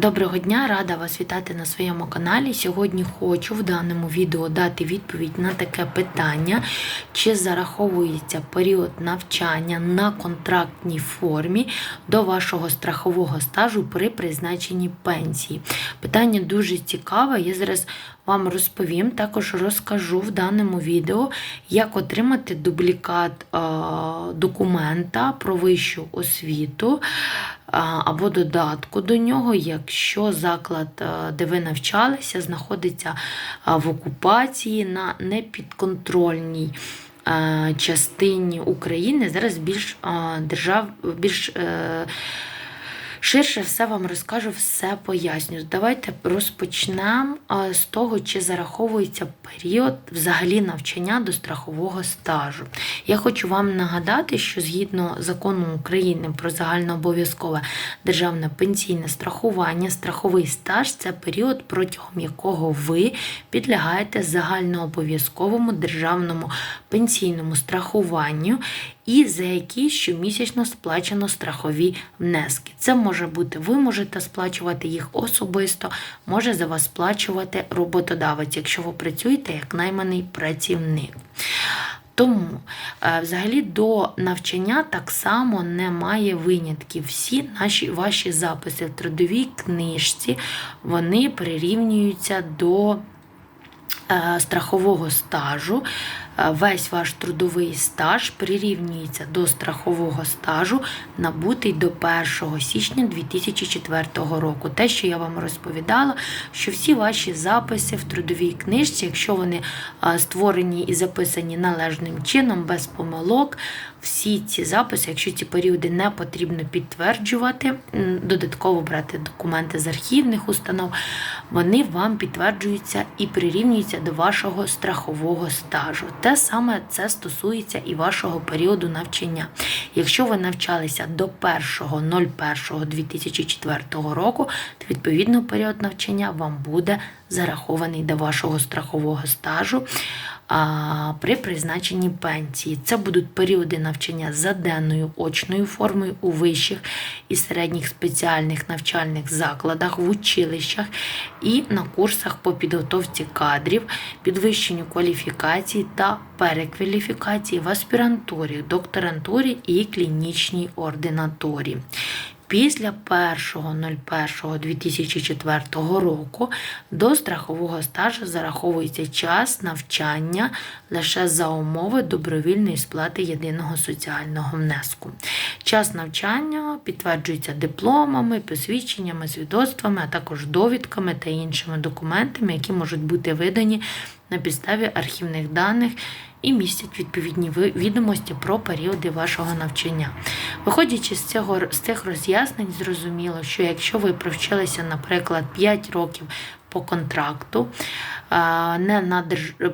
Доброго дня, рада вас вітати на своєму каналі. Сьогодні хочу в даному відео дати відповідь на таке питання, чи зараховується період навчання на контрактній формі до вашого страхового стажу при призначенні пенсії. Питання дуже цікаве. Я зараз вам розповім, також розкажу в даному відео, як отримати дублікат документа про вищу освіту або додатку до нього, якщо заклад, е, де ви навчалися, знаходиться в окупації на непідконтрольній е, частині України. Зараз більш е, держав, більш е, Ширше все вам розкажу, все поясню. Давайте розпочнемо з того, чи зараховується період взагалі навчання до страхового стажу. Я хочу вам нагадати, що згідно закону України про загальнообов'язкове державне пенсійне страхування, страховий стаж це період, протягом якого ви підлягаєте загальнообов'язковому державному пенсійному страхуванню і за які щомісячно сплачено страхові внески. Це може бути, ви можете сплачувати їх особисто, може за вас сплачувати роботодавець, якщо ви працюєте як найманий працівник. Тому, е, взагалі, до навчання так само немає винятків. Всі наші ваші записи в трудовій книжці вони прирівнюються до е, страхового стажу. Е, Весь ваш трудовий стаж прирівнюється до страхового стажу, набутий до 1 січня 2004 року. Те, що я вам розповідала, що всі ваші записи в трудовій книжці, якщо вони е, створені і записані належним чином, без помилок, всі ці записи, якщо ці періоди не потрібно підтверджувати, додатково брати документи з архівних установ, вони вам підтверджуються і прирівнюються до вашого страхового стажу. Те саме це стосується і вашого періоду навчання. Якщо ви навчалися до 1.01.2004 року, то відповідно період навчання вам буде зарахований до вашого страхового стажу при призначенні пенсії. Це будуть періоди навчання за денною очною формою у вищих і середніх спеціальних навчальних закладах, в училищах і на курсах по підготовці кадрів, підвищенню кваліфікації та перекваліфікації в аспірантурі, докторантурі і клінічній ординаторії. Після 1.01.2004 року до страхового стажу зараховується час навчання лише за умови добровільної сплати єдиного соціального внеску. Час навчання підтверджується дипломами, посвідченнями, свідоцтвами, а також довідками та іншими документами, які можуть бути видані на підставі архівних даних і містять відповідні відомості про періоди вашого навчання. Виходячи з цього з цих роз'яснень, зрозуміло, що якщо ви провчилися, наприклад, 5 років по контракту, не на держ... е,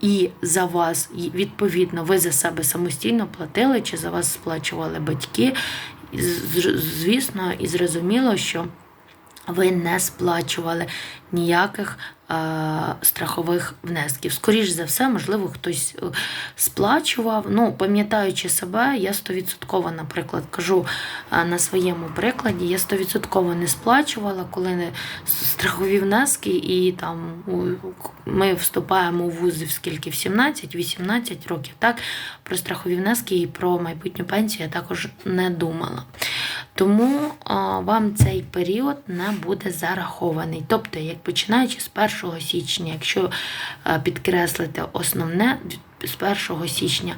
і за вас, відповідно, ви за себе самостійно платили, чи за вас сплачували батьки, звісно, і зрозуміло, що ви не сплачували ніяких е, страхових внесків. Скоріш за все, можливо, хтось е, сплачував. Ну, пам'ятаючи себе, я стовідсотково, наприклад, кажу е, на своєму прикладі, я стовідсотково не сплачувала, коли не страхові внески, і там ми вступаємо в скільки в 17-18 років. Так, про страхові внески і про майбутню пенсію я також не думала. Тому вам цей період не буде зарахований. Тобто, як починаючи з 1 січня, якщо а, підкреслити основне, з 1 січня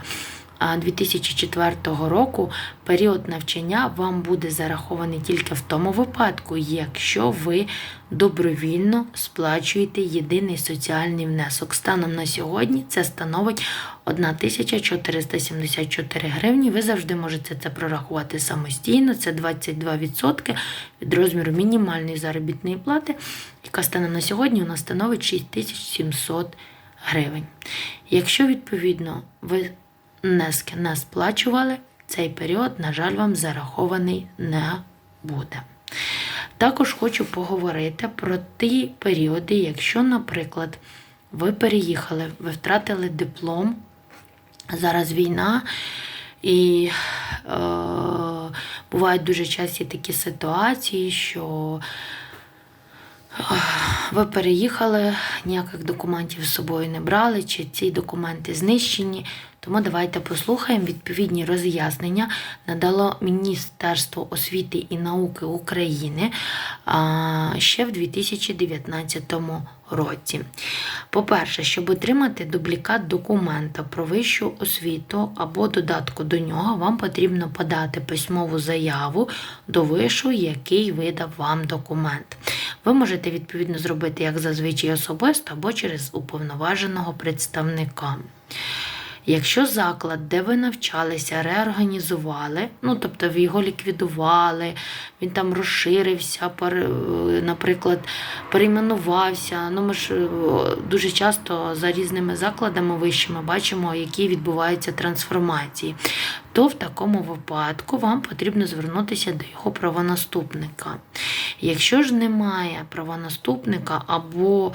2004 року період навчання вам буде зарахований тільки в тому випадку, якщо ви добровільно сплачуєте єдиний соціальний внесок. Станом на сьогодні це становить 1474 гривні. Ви завжди можете це прорахувати самостійно. Це 22% від розміру мінімальної заробітної плати, яка станом на сьогодні у нас становить 6700 гривень. Якщо, відповідно, ви внески не сплачували, цей період, на жаль, вам зарахований не буде. Також хочу поговорити про ті періоди, якщо, наприклад, ви переїхали, ви втратили диплом, зараз війна, і е, бувають дуже часті такі ситуації, що ви переїхали, ніяких документів з собою не брали, чи ці документи знищені. Тому давайте послухаємо відповідні роз'яснення. Надало Міністерство освіти і науки України ще в 2019 році. По-перше, щоб отримати дублікат документа про вищу освіту або додатку до нього, вам потрібно подати письмову заяву до вишу, який видав вам документ. Ви можете відповідно зробити як зазвичай особисто або через уповноваженого представника. Якщо заклад, де ви навчалися, реорганізували, ну тобто ви його ліквідували, він там розширився, наприклад, перейменувався. Ну, ми ж е, дуже часто за різними закладами вищими бачимо, які відбуваються трансформації. То в такому випадку вам потрібно звернутися до його правонаступника. Якщо ж немає правонаступника або е,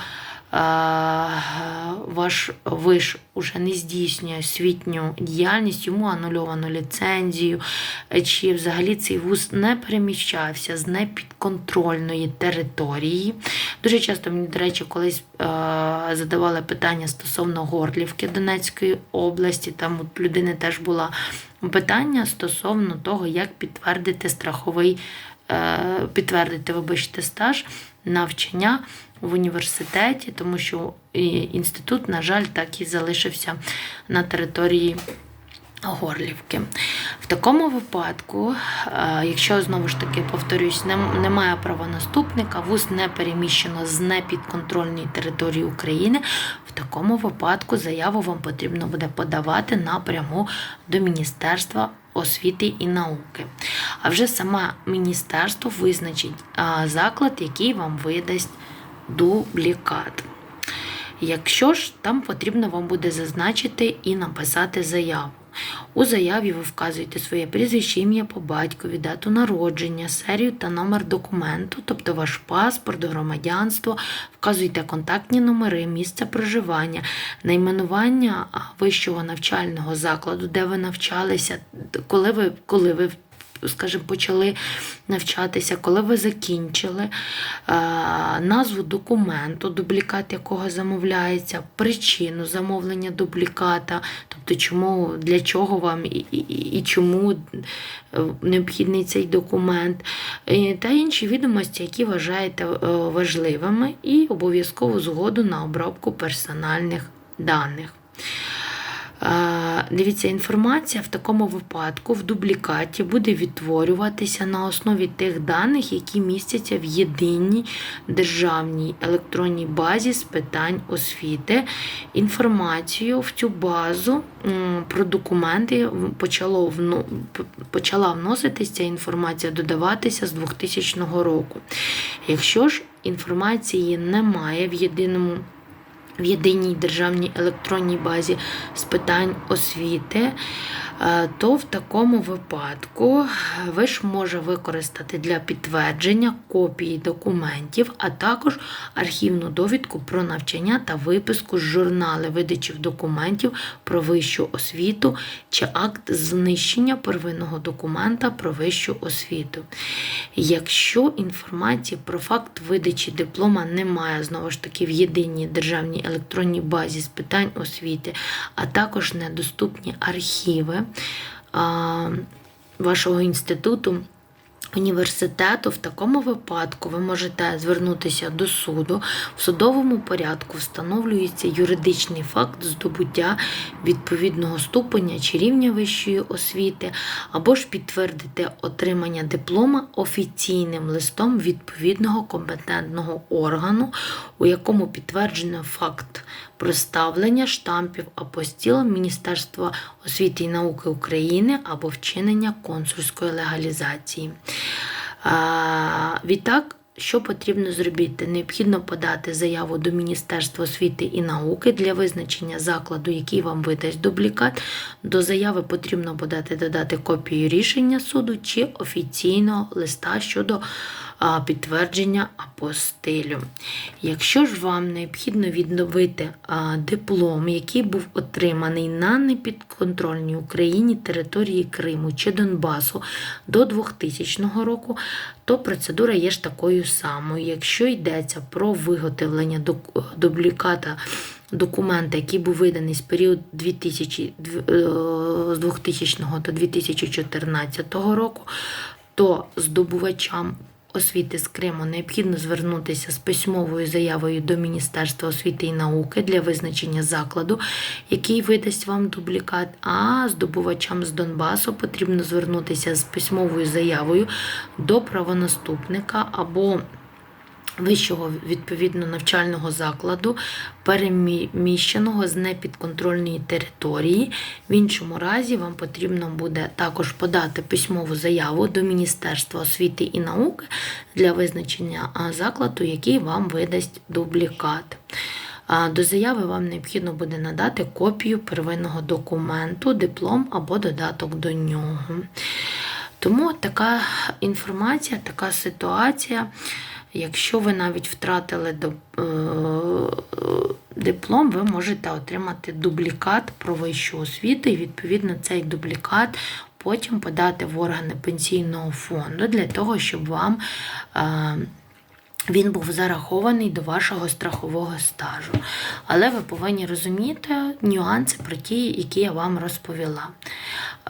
ваш виш уже не здійснює освітню діяльність, йому анульовано ліцензію, чи взагалі цей вуз не переміщався з непідконтрольної території. Дуже часто мені, до речі, колись задавали питання стосовно Горлівки Донецької області. Там от людини теж була питання стосовно того, як підтвердити страховий, е, підтвердити, вибачте, стаж навчання в університеті, тому що інститут, на жаль, так і залишився на території. Горлівки. В такому випадку, е, якщо знову ж таки повторюсь, нем- немає правонаступника, вуз не переміщено з непідконтрольної території України, в такому випадку заяву вам потрібно буде подавати напряму до Міністерства освіти і науки. А вже саме міністерство визначить заклад, який вам видасть дублікат. Якщо ж там потрібно вам буде зазначити і написати заяву. У заяві ви вказуєте своє прізвище, ім'я по батькові, дату народження, серію та номер документу, тобто ваш паспорт, громадянство, вказуєте контактні номери, місце проживання, найменування вищого навчального закладу, де ви навчалися, коли ви, коли ви скажімо, почали навчатися, коли ви закінчили, е, назву документу, дублікат якого замовляється, причину замовлення дубліката, тобто чому, для чого вам і, і, і чому е, необхідний цей документ, та інші відомості, які вважаєте е, важливими, і обов'язкову згоду на обробку персональних даних. Дивіться, інформація в такому випадку в дублікаті буде відтворюватися на основі тих даних, які містяться в єдиній державній електронній базі з питань освіти. Інформацію в цю базу про документи почала вноситися інформація, додаватися з 2000 року. Якщо ж інформації немає в єдиному в єдиній державній електронній базі з питань освіти, то в такому випадку ви ж може використати для підтвердження копії документів, а також архівну довідку про навчання та виписку з журнали видачі документів про вищу освіту чи акт знищення первинного документа про вищу освіту. Якщо інформації про факт видачі диплома немає знову ж таки в єдиній державній електронній базі з питань освіти, а також недоступні архіви вашого інституту. Університету в такому випадку ви можете звернутися до суду. В судовому порядку встановлюється юридичний факт здобуття відповідного ступеня чи рівня вищої освіти, або ж підтвердити отримання диплома офіційним листом відповідного компетентного органу, у якому підтверджено факт проставлення штампів апостіл Міністерства освіти і науки України або вчинення консульської легалізації. Відтак, що потрібно зробити? Необхідно подати заяву до Міністерства освіти і науки для визначення закладу, який вам видасть дублікат. До заяви потрібно подати додати копію рішення суду чи офіційного листа щодо підтвердження апостилю. Якщо ж вам необхідно відновити диплом, який був отриманий на непідконтрольній Україні території Криму чи Донбасу до 2000 року, то процедура є ж такою самою. Якщо йдеться про виготовлення дубліката документа, який був виданий з періоду 2000, дв- е, з 2000 до 2014 року, то здобувачам освіти з Криму необхідно звернутися з письмовою заявою до Міністерства освіти і науки для визначення закладу, який видасть вам дублікат. А здобувачам з Донбасу потрібно звернутися з письмовою заявою до правонаступника або вищого відповідно навчального закладу, переміщеного з непідконтрольної території. В іншому разі вам потрібно буде також подати письмову заяву до Міністерства освіти і науки для визначення закладу, який вам видасть дублікат. До заяви вам необхідно буде надати копію первинного документу, диплом або додаток до нього. Тому така інформація, така ситуація. Якщо ви навіть втратили е, диплом, ви можете отримати дублікат про вищу освіту, і відповідно цей дублікат потім подати в органи пенсійного фонду для того, щоб вам е, він був зарахований до вашого страхового стажу. Але ви повинні розуміти нюанси про ті, які я вам розповіла.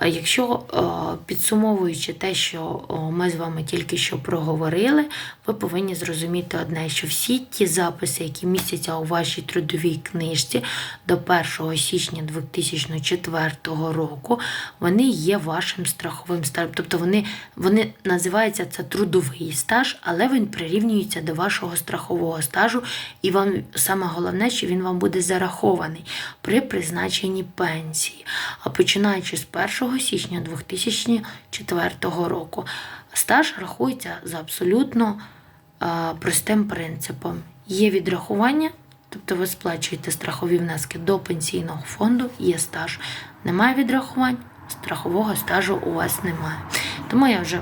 Е, Якщо е, підсумовуючи те, що ми з вами тільки що проговорили, ви повинні зрозуміти одне, що всі ті записи, які містяться у вашій трудовій книжці до 1 січня 2004 року, вони є вашим страховим стажем. Тобто вони, вони називаються це трудовий стаж, але він прирівнюється до вашого страхового стажу, і вам саме головне, що він вам буде зарахований при призначенні пенсії. А починаючи з 1 січня 2004 року, стаж рахується за абсолютно е, простим принципом. Є відрахування, тобто ви сплачуєте страхові внески до пенсійного фонду, є стаж. Немає відрахувань, страхового стажу у вас немає. Тому я вже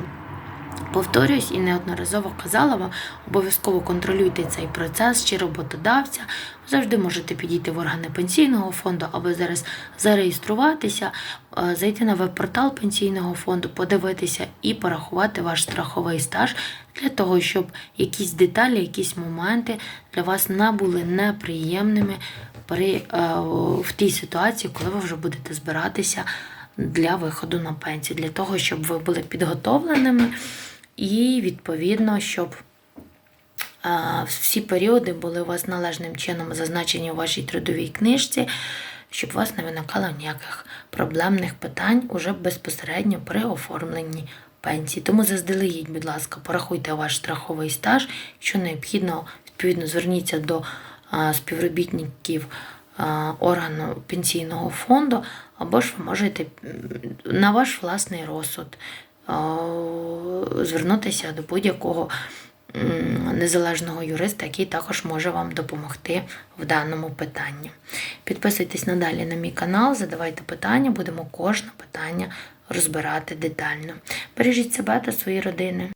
Повторюсь і неодноразово казала вам, обов'язково контролюйте цей процес чи роботодавця. Завжди можете підійти в органи пенсійного фонду або зараз зареєструватися, е, зайти на веб-портал пенсійного фонду, подивитися і порахувати ваш страховий стаж для того, щоб якісь деталі, якісь моменти для вас не були неприємними при, е, в тій ситуації, коли ви вже будете збиратися для виходу на пенсію, для того, щоб ви були підготовленими і відповідно, щоб всі періоди були у вас належним чином зазначені у вашій трудовій книжці, щоб у вас не виникало ніяких проблемних питань уже безпосередньо при оформленні пенсії. Тому заздалегідь, будь ласка, порахуйте ваш страховий стаж. Якщо необхідно, відповідно, зверніться до співробітників органу пенсійного фонду, або ж ви можете на ваш власний розсуд звернутися до будь-якого незалежного юриста, який також може вам допомогти в даному питанні. Підписуйтесь надалі на мій канал, задавайте питання, будемо кожне питання розбирати детально. Бережіть себе та свої родини.